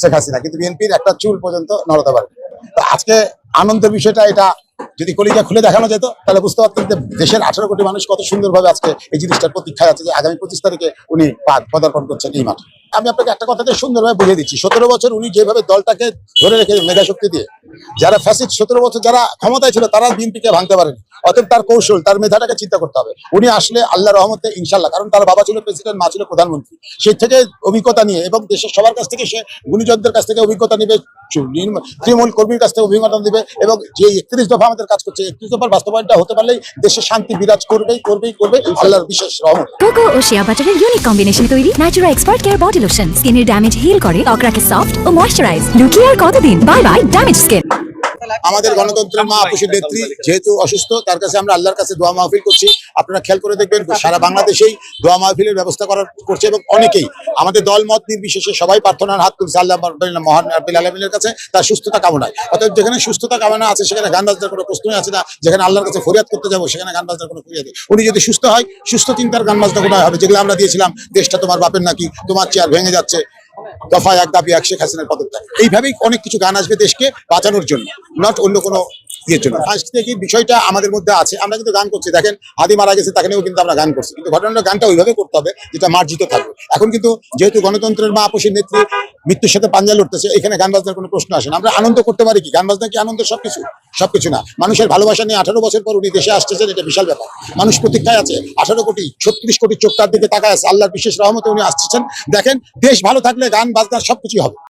শেখ হাসিনা। কিন্তু বিএনপির একটা চুল পর্যন্ত নড়াতে পারে। তো আজকে আনন্দের বিষয়টা এটা, যদি কলিকা খুলে দেখানো যেত, তাহলে বুঝতে পারতেন যে দেশের আঠারো কোটি মানুষ কত সুন্দরভাবে আজকে এই জিনিসটার প্রতীক্ষায় আছে যে আগামী পঁচিশ তারিখে উনি পদার্পণ করছেন এই মাঠে। আমি আপনাকে একটা কথাতে সুন্দরভাবে বুঝিয়ে দিচ্ছি। সতেরো বছর উনি যেভাবে দলটাকে ধরে রেখে মেধাশক্তি দিয়ে, যারা ফ্যাসিড সতেরো বছর যারা ক্ষমতায় ছিল, তারা বিএনপিকে ভাঙতে পারেনি। অতএব তার কৌশল, তার মেধাটাকে চিন্তা করতে হবে। উনি আসলে আল্লাহ রহমতে ইনশাল্লাহ কারণ তার বাবা ছিল প্রেসিডেন্ট মা ছিল প্রধানমন্ত্রী। সেই থেকে অভিজ্ঞতা নিয়ে এবং দেশের সবার কাছ থেকে সে গুণীজনদের কাছ থেকে অভিজ্ঞতা নিবে তৃণমূল কর্মীর কাছ থেকে অভিজ্ঞতা দিবে এবং যে একত্রিশ দফা আমাদের কাজ করছে, একত্রিশ দফার বাস্তবায়নটা হতে পারলেই দেশে শান্তি বিরাজ করবেই করবেই করবে আল্লাহর বিশেষ রহমত। লোশন স্কিনের ড্যামেজ হিল করে ত্বক রাখে সফট ও ময়শ্চারাইজ লুকিয়ে আর কতদিন? বাই বাই ড্যামেজ স্কিন আমাদের গণতন্ত্রের মা আপুসির নেত্রী যেহেতু অসুস্থ, তার কাছে আমরা আল্লাহর কাছে দোয়া মাহফিল করছি। আপনারা খেয়াল করে দেখবেন, সারা বাংলাদেশেই দোয়া মাহফিলের ব্যবস্থা করার করছে এবং অনেকেই আমাদের দল, মত নির্বিশেষে সবাই প্রার্থনার হাত তুলছে আল্লাহ মহান আলমিনের কাছে তার সুস্থতা কামনায়। অর্থাৎ যেখানে সুস্থতা কামনা আছে, সেখানে গান বাজনার কোনো প্রশ্নই আছে না। যেখানে আল্লাহর কাছে ফরিয়াদ করতে যাব, সেখানে গান বাজনার কোনো ফরিয়াদ উনি যদি সুস্থ হয়, সুস্থ চিন্তার গান বাজনা হবে, যেগুলো আমরা দিয়েছিলাম, দেশটা তোমার বাপের নাকি, তোমার চেয়ার ভেঙে যাচ্ছে দফা এক দাবি এক শেখ হাসিনার পদত্যাগ। এইভাবেই অনেক কিছু গান আসবে দেশকে বাঁচানোর জন্য নট অন্য কোনো ইয়ের জন্য। সাংস্কৃতিক বিষয়টা আমাদের মধ্যে আছে, আমরা কিন্তু গান করছি। দেখেন, হাদি মারা গেছে, তাকে নিয়েও কিন্তু আমরা গান করছি। কিন্তু ঘটনাটা, গানটা ওইভাবে করতে হবে যেটা মার্জিত থাকবে। এখন কিন্তু যেহেতু গণতন্ত্রের মা আপসীর নেত্রী মৃত্যুর সাথে পাঞ্জা লড়তেছে, এখানে গান বাজনার কোনো প্রশ্ন আসে না। আমরা আনন্দ করতে পারি কি? গান বাজনা কি আনন্দ? সবকিছু। সবকিছু না। মানুষের ভালোবাসা নিয়ে আঠারো বছর পর উনি দেশে আসতেছেন, এটা বিশাল ব্যাপার। মানুষ প্রতীক্ষায় আছে, আঠারো কোটি, ছত্রিশ কোটি চোখ তার দিকে তাকায় আছে। আল্লাহর বিশেষ রহমতে উনি আসতেছেন। দেখেন, দেশ ভালো থাকলে গান বাজনা সবকিছু হবে।